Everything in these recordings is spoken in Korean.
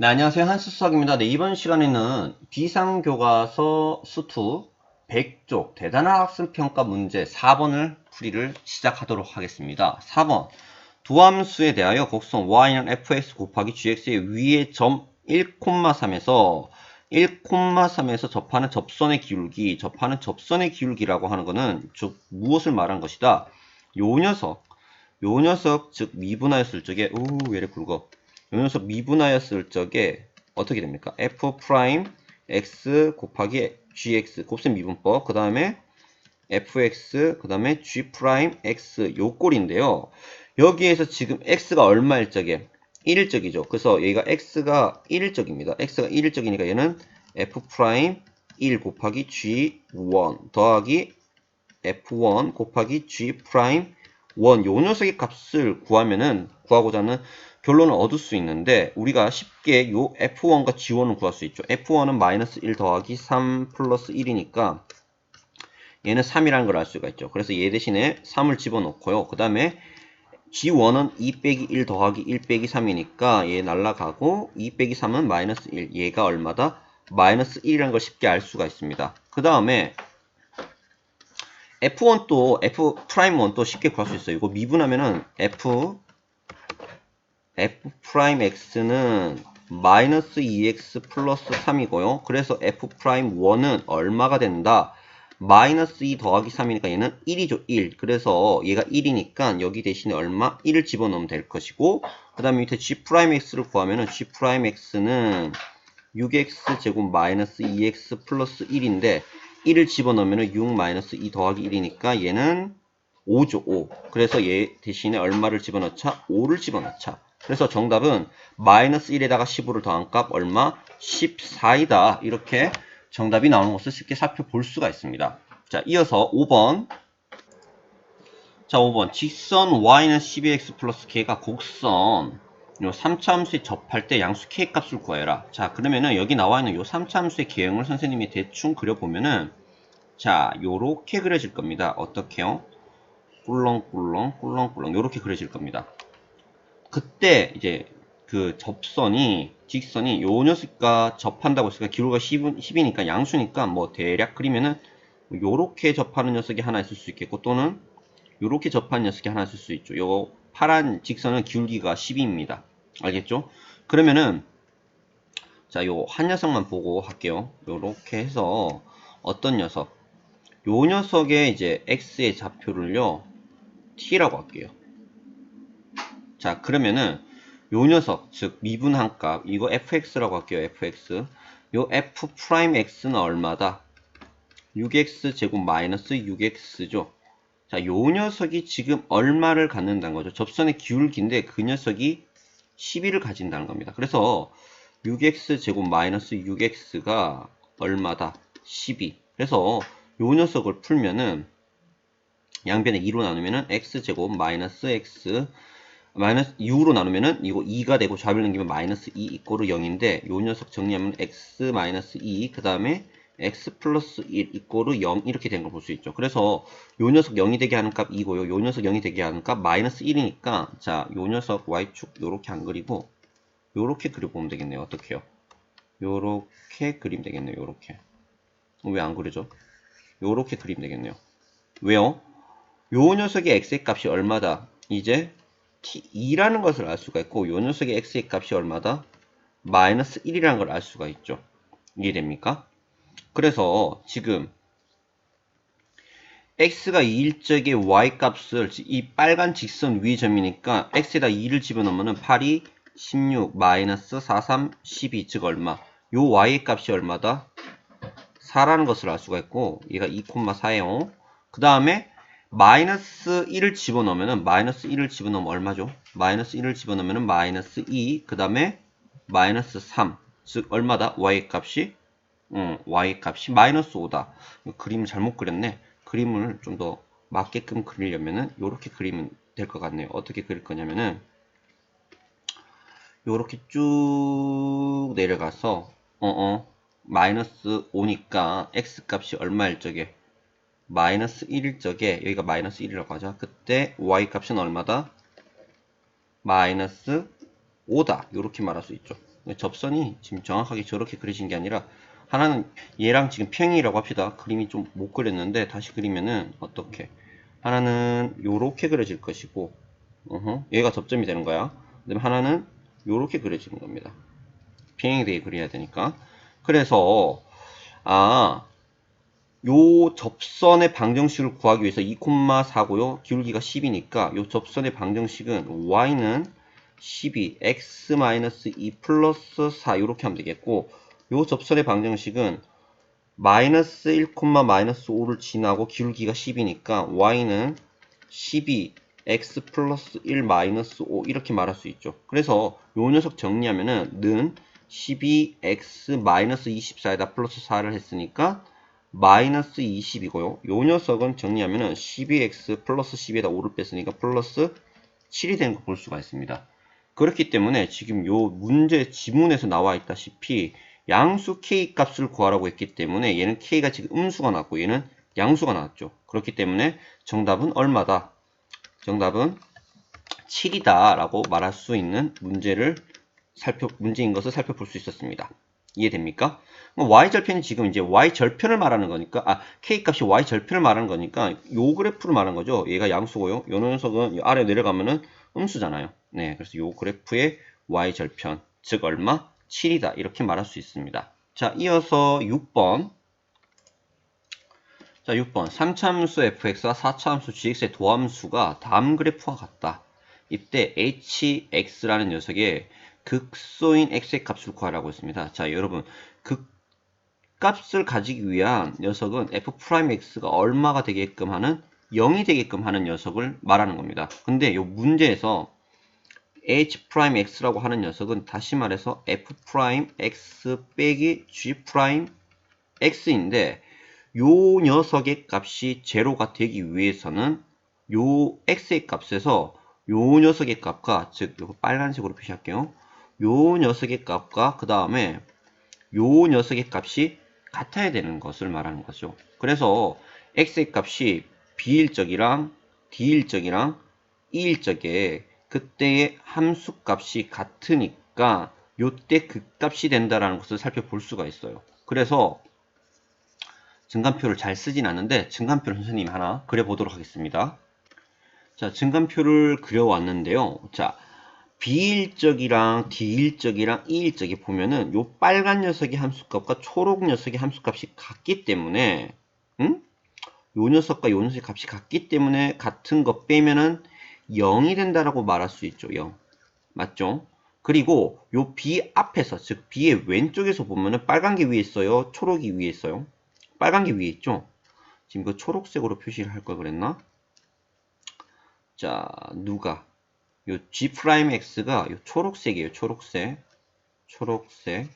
네, 안녕하세요. 한수석입니다. 네, 이번 시간에는 비상교과서 수투 100쪽 대단한 학습평가 문제 4번을 풀이를 시작하도록 하겠습니다. 4번 두함수에 대하여 곡선 y는 fx 곱하기 gx의 위의 점 1,3에서 1,3에서 접하는 접선의 기울기, 접하는 접선의 기울기라고 하는 것은 즉 무엇을 말한 것이다. 요 녀석, 요 녀석 즉 미분하였을 적에 우 왜래 굵어 요 녀석 미분하였을 적에 어떻게 됩니까? f 프라임 x 곱하기 gx 곱셈 미분법 그 다음에 fx 그 다음에 g 프라임 x 요 꼴인데요. 여기에서 지금 x가 얼마일 적에 1일 적이죠. 그래서 여기가 x가 1일 적입니다. x가 1일 적이니까 얘는 f 프라임 1 곱하기 g1 더하기 f1 곱하기 g 프라임 1. 요 녀석의 값을 구하면은 구하고자 하는 결론을 얻을 수 있는데 우리가 쉽게 요 f1과 g1을 구할 수 있죠. f1은 마이너스 1 더하기 3 플러스 1이니까 얘는 3이라는 걸 알 수가 있죠. 그래서 얘 대신에 3을 집어넣고요. 그 다음에 G1은 2 빼기 1 더하기 1 빼기 3이니까 얘 날라가고 2 빼기 3은 마이너스 1. 얘가 얼마다? 마이너스 1이라는 걸 쉽게 알 수가 있습니다. 그 다음에 F1 또 F 프라임 1또 쉽게 구할 수 있어요. 이거 미분하면은 F F 프라임 X는 마이너스 2X 플러스 3이고요. 그래서 F 프라임 1은 얼마가 된다? 마이너스 2 더하기 3이니까 얘는 1이죠. 1. 그래서 얘가 1이니까 여기 대신에 얼마? 1을 집어넣으면 될 것이고 그 다음에 밑에 G 프라임 X를 구하면은 G 프라임 X는 6X 제곱 마이너스 2X 플러스 1인데 1을 집어넣으면 6 마이너스 2 더하기 1이니까 얘는 5죠. 5. 그래서 얘 대신에 얼마를 집어넣자? 5를 집어넣자. 그래서 정답은 마이너스 1에다가 15를 더한 값 얼마? 14이다. 이렇게 정답이 나오는 것을 쉽게 살펴볼 수가 있습니다. 자, 이어서 5번. 자, 5번. 직선 y는 12x 플러스 k가 곡선 요 3차 함수에 접할 때 양수 k 값을 구해라. 자, 그러면은 여기 나와 있는 요 3차 함수의 계형을 선생님이 대충 그려보면은 자, 요렇게 그려질 겁니다. 어떻게요? 꿀렁꿀렁, 꿀렁꿀렁, 요렇게 그려질 겁니다. 그때 이제 그 접선이 직선이 요 녀석과 접한다고 했으니까 기울기가 10, 이니까 양수니까 뭐 대략 그리면은 요렇게 접하는 녀석이 하나 있을 수 있겠고 또는 요렇게 접하는 녀석이 하나 있을 수 있죠. 요 파란 직선은 기울기가 10입니다. 알겠죠? 그러면은 자, 요 한 녀석만 보고 할게요. 요렇게 해서 어떤 녀석? 요 녀석의 이제 x의 좌표를요. t라고 할게요. 자, 그러면은 요 녀석, 즉 미분한 값, 이거 fx라고 할게요. fx. 요 f 프라임 x는 얼마다? 6x 제곱 마이너스 6x죠. 자, 요 녀석이 지금 얼마를 갖는다는 거죠. 접선의 기울기인데 그 녀석이 12를 가진다는 겁니다. 그래서 6x 제곱 마이너스 6x가 얼마다? 12. 그래서 요 녀석을 풀면은 양변에 2로 나누면은 x 제곱 마이너스 x 마이너스 6으로 나누면은 이거 2가 되고 좌변 넘기면 마이너스 2 이꼬르 0인데 요 녀석 정리하면 x 마이너스 2 그 다음에 x 플러스 1 이꼬르 0 이렇게 된 걸 볼 수 있죠. 그래서 요 녀석 0이 되게 하는 값 2고요. 요 녀석 0이 되게 하는 값 마이너스 1이니까 자, 요 녀석 y축 요렇게 안 그리고 요렇게 그려보면 되겠네요. 어떻게요? 요렇게 그리면 되겠네요. 요렇게. 왜 안 그리죠? 요렇게 그리면 되겠네요. 왜요? 요 녀석의 x의 값이 얼마다? 이제 t2라는 것을 알 수가 있고 요 녀석의 x의 값이 얼마다? 마이너스 1이라는 걸 알 수가 있죠. 이해됩니까? 그래서 지금 x가 2일 적의 y 값을 이 빨간 직선 위 점이니까 x에다 2를 집어넣으면 8이 16 마이너스 43 12 즉 얼마? 요 y의 값이 얼마다? 4라는 것을 알 수가 있고 얘가 2,4예요. 그 다음에 마이너스 1을 집어넣으면 마이너스 1을 집어넣으면 얼마죠? 마이너스 1을 집어넣으면 마이너스 2, 그 다음에 마이너스 3. 즉 얼마다? y 값이 음, y 값이 마이너스 5다. 그림을 잘못 그렸네. 그림을 좀 더 맞게끔 그리려면은 이렇게 그리면 될 것 같네요. 어떻게 그릴 거냐면은 이렇게 쭉 내려가서 어어 마이너스 5니까 x 값이 얼마일 적에 마이너스 1일 적에 여기가 마이너스 1이라고 하죠. 그때 y 값은 얼마다? 마이너스 5다. 이렇게 말할 수 있죠. 접선이 지금 정확하게 저렇게 그려진 게 아니라 하나는 얘랑 지금 평행이라고 합시다. 그림이 좀 못 그렸는데 다시 그리면은 어떻게 하나는 요렇게 그려질 것이고 어허, 얘가 접점이 되는 거야. 그다음에 하나는 요렇게 그려지는 겁니다. 평행이 되게 그려야 되니까. 그래서 아, 요 접선의 방정식을 구하기 위해서 2,4고요. 기울기가 10이니까 요 접선의 방정식은 y는 12, x-2 플러스 4 이렇게 하면 되겠고 요 접선의 방정식은 마이너스 1, 마이너스 5를 지나고 기울기가 10이니까 y는 12, x 플러스 1 마이너스 5 이렇게 말할 수 있죠. 그래서 요 녀석 정리하면은 는 12x 마이너스 24에다 플러스 4를 했으니까 마이너스 20이고요. 요 녀석은 정리하면은 12x 플러스 10에다 5를 뺐으니까 플러스 7이 되는 거볼 수가 있습니다. 그렇기 때문에 지금 요 문제 지문에서 나와 있다시피 양수 k 값을 구하라고 했기 때문에 얘는 k가 지금 음수가 나왔고 얘는 양수가 나왔죠. 그렇기 때문에 정답은 얼마다? 정답은 7이다 라고 말할 수 있는 문제를 살펴, 문제인 것을 살펴볼 수 있었습니다. 이해됩니까? y절편이 지금 이제 y절편을 말하는 거니까, 아, k값이 y절편을 말하는 거니까, 요 그래프를 말하는 거죠. 얘가 양수고요. 요 녀석은 아래 내려가면은 음수잖아요. 네, 그래서 요 그래프의 y절편, 즉 얼마? 7이다. 이렇게 말할 수 있습니다. 자, 이어서 6번. 자, 6번. 3차함수 fx와 4차함수 gx의 도함수가 다음 그래프와 같다. 이때 hx라는 녀석의 극소인 x의 값을 구하라고 했습니다. 자, 여러분. 극값을 가지기 위한 녀석은 f'x가 얼마가 되게끔 하는 0이 되게끔 하는 녀석을 말하는 겁니다. 근데 이 문제에서 h'x라고 하는 녀석은 다시 말해서 f'x 빼기 g'x인데 요 녀석의 값이 제로가 되기 위해서는 요 x의 값에서 요 녀석의 값과 즉 이거 빨간색으로 표시할게요. 요 녀석의 값과 그 다음에 요 녀석의 값이 같아야 되는 것을 말하는 거죠. 그래서 x의 값이 b일적이랑 d일적이랑 e일적에 그때의 함수 값이 같으니까 요때 그 값이 된다라는 것을 살펴볼 수가 있어요. 그래서 증간표를 잘 쓰진 않는데 증간표를 선생님이 하나 그려보도록 하겠습니다. 자, 증간표를 그려왔는데요. 자, B일적이랑 D일적이랑 E일적이 보면은 요 빨간 녀석의 함수값과 초록 녀석의 함수값이 같기 때문에 응? 요 녀석과 요 녀석의 값이 같기 때문에 같은 거 빼면은 0이 된다라고 말할 수 있죠. 0. 맞죠? 그리고 요 B 앞에서 즉 B의 왼쪽에서 보면은 빨간 게 위에 있어요. 초록이 위에 있어요. 빨간 게 위에 있죠. 지금 그 초록색으로 표시를 할 걸 그랬나? 자, 누가 요 G'X가 요 초록색이에요. 초록색. 초록색.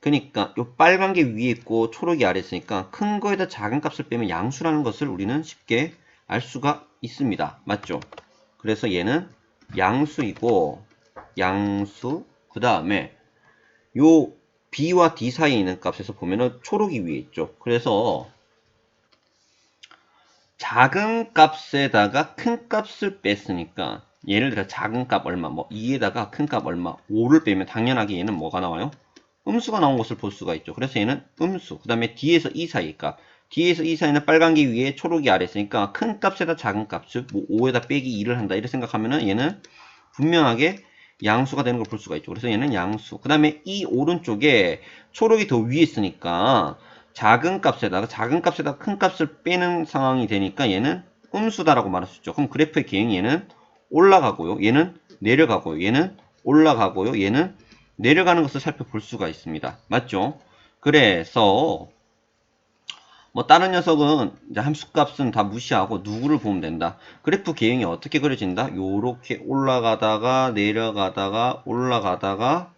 그러니까 요 빨간 게 위에 있고 초록이 아래 있으니까 큰 거에다 작은 값을 빼면 양수라는 것을 우리는 쉽게 알 수가 있습니다. 맞죠? 그래서 얘는 양수이고 양수 그 다음에 요 B와 D 사이에 있는 값에서 보면은 초록이 위에 있죠. 그래서 작은 값에다가 큰 값을 뺐으니까 예를 들어 작은 값 얼마 뭐 2에다가 큰 값 얼마 5를 빼면 당연하게 얘는 뭐가 나와요? 음수가 나온 것을 볼 수가 있죠. 그래서 얘는 음수 그 다음에 D에서 E 사이 값 D에서 E 사이는 빨간 게 위에 초록이 아래 있으니까 큰 값에다 작은 값 즉 뭐 5에다 빼기 2를 한다 이렇게 생각하면은 얘는 분명하게 양수가 되는 걸 볼 수가 있죠. 그래서 얘는 양수. 그 다음에 이 오른쪽에 초록이 더 위에 있으니까 작은 값에다가 작은 값에다가 큰 값을 빼는 상황이 되니까 얘는 음수다라고 말할 수 있죠. 그럼 그래프의 개형이 얘는 올라가고요. 얘는 내려가고요. 얘는 올라가고요. 얘는 내려가는 것을 살펴볼 수가 있습니다. 맞죠? 그래서 뭐 다른 녀석은 이제 함수값은 다 무시하고 누구를 보면 된다. 그래프 개형이 어떻게 그려진다? 요렇게 올라가다가 내려가다가 올라가다가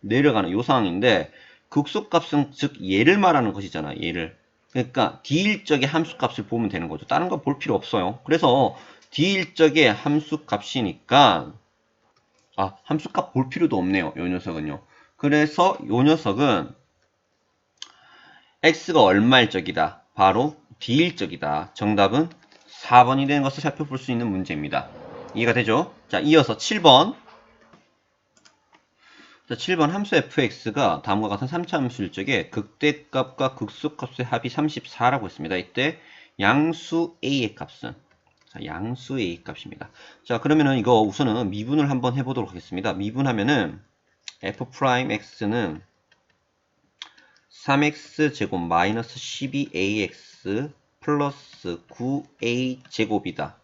내려가는 요 상황인데 극소값은 즉 얘를 말하는 것이잖아. 얘를. 그러니까 D일적의 함수값을 보면 되는 거죠. 다른 거 볼 필요 없어요. 그래서 D일적의 함수값이니까 아 함수값 볼 필요도 없네요. 요 녀석은요. 그래서 요 녀석은 x가 얼마일 적이다. 바로 D일적이다. 정답은 4번이 되는 것을 살펴볼 수 있는 문제입니다. 이해가 되죠? 자, 이어서 7번. 자, 자, 7번 함수 fx가 다음과 같은 3차 함수일 적에 극대값과 극소값의 합이 34라고 했습니다. 이때 양수 a의 값은 자, 양수 a 값입니다. 자, 그러면은 이거 우선은 미분을 한번 해보도록 하겠습니다. 미분하면은 f'x는 3x 제곱 마이너스 12ax 플러스 9a 제곱이다.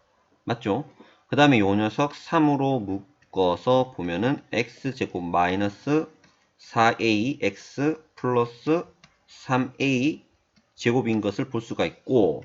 맞죠? 그 다음에 요 녀석 3으로 묶어서 보면은 x 제곱 마이너스 4ax 플러스 3a 제곱인 것을 볼 수가 있고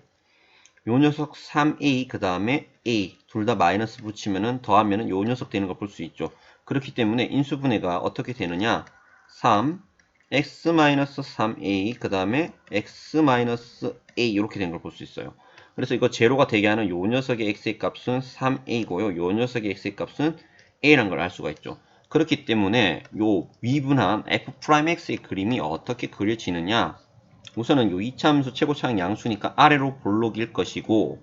요 녀석 3a 그 다음에 a 둘 다 마이너스 붙이면은 더하면은 요 녀석 되는 걸 볼 수 있죠. 그렇기 때문에 인수분해가 어떻게 되느냐 3 x-3a 그 다음에 x-a 이렇게 된 걸 볼 수 있어요. 그래서 이거 제로가 되게 하는 요 녀석의 x의 값은 3a고요. 요 녀석의 x의 값은 a라는 걸 알 수가 있죠. 그렇기 때문에 요 미분한 f'x의 그림이 어떻게 그려지느냐 우선은 요 이차함수 최고차항 양수니까 아래로 볼록일 것이고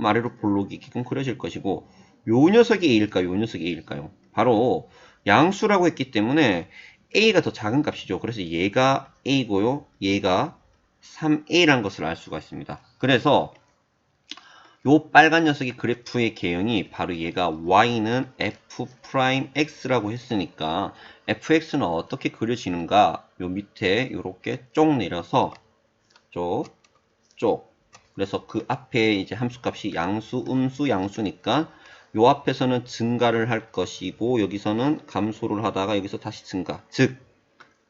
음, 아래로 볼록이 이렇게 그려질 것이고 요 녀석이 a일까요? 요 녀석이 a일까요? 바로 양수라고 했기 때문에 a가 더 작은 값이죠. 그래서 얘가 a고요. 얘가 3a라는 것을 알 수가 있습니다. 그래서 요 빨간 녀석의 그래프의 개형이 바로 얘가 y는 f'x라고 했으니까 fx는 어떻게 그려지는가 요 밑에 이렇게 쪽 내려서 쪽, 쪽 그래서 그 앞에 이제 함수값이 양수, 음수, 양수니까 요 앞에서는 증가를 할 것이고 여기서는 감소를 하다가 여기서 다시 증가. 즉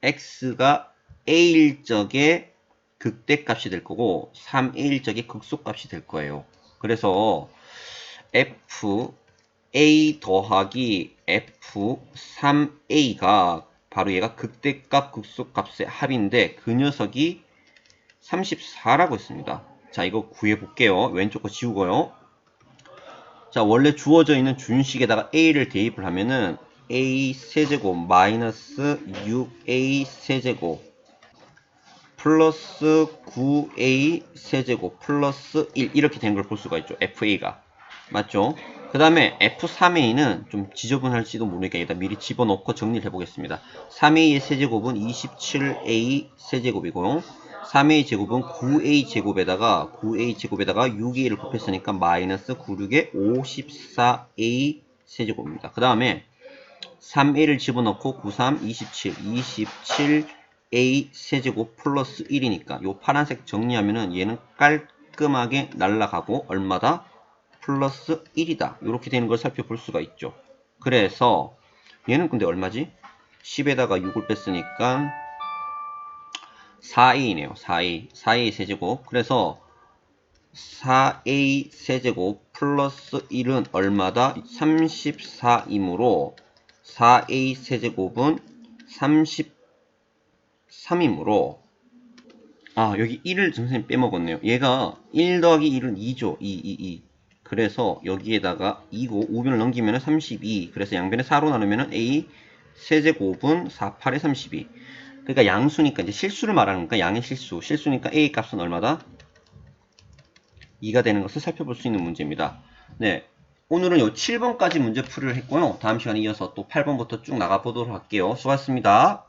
x가 a일 적의 극대값이 될 거고 3a일 적의 극소값이 될 거예요. 그래서 f a 더하기 f 3a가 바로 얘가 극대값 극소값의 합인데 그 녀석이 34라고 했습니다. 자 이거 구해 볼게요. 왼쪽 거 지우고요 자, 원래 주어져 있는 준식에다가 a를 대입을 하면은 a 세제곱 마이너스 6a 세제곱 플러스 9a 세제곱 플러스 1 이렇게 된 걸 볼 수가 있죠. fa가. 맞죠? 그 다음에 f3a는 좀 지저분할지도 모르니까 여기다 미리 집어넣고 정리를 해보겠습니다. 3a의 세제곱은 27a 세제곱이고요. 3a 제곱은 9a 제곱에다가 9a 제곱에다가 6a를 곱했으니까 마이너스 96에 54a 세제곱입니다. 그 다음에 3a를 집어넣고 93, 27, 27a 세제곱 플러스 1이니까 요 파란색 정리하면은 얘는 깔끔하게 날라가고 얼마다? 플러스 1이다. 이렇게 되는 걸 살펴볼 수가 있죠. 그래서 얘는 근데 얼마지? 10에다가 6을 뺐으니까 4a네요. 4a. 4a 세제곱. 그래서 4a 세제곱 플러스 1은 얼마다? 34이므로 4a 세제곱은 33이므로 아 여기 1을 선생님 빼먹었네요. 얘가 1 더하기 1은 2죠. 2, 2, 2. 그래서 여기에다가 2고 우변을 넘기면 32. 그래서 양변에 4로 나누면 a 세제곱은 4, 8에 32. 그러니까 양수니까 이제 실수를 말하는 거니까 양의 실수. 실수니까 a 값은 얼마다? 2가 되는 것을 살펴볼 수 있는 문제입니다. 네. 오늘은 요 7번까지 문제 풀이를 했고요. 다음 시간에 이어서 또 8번부터 쭉 나가보도록 할게요. 수고하셨습니다.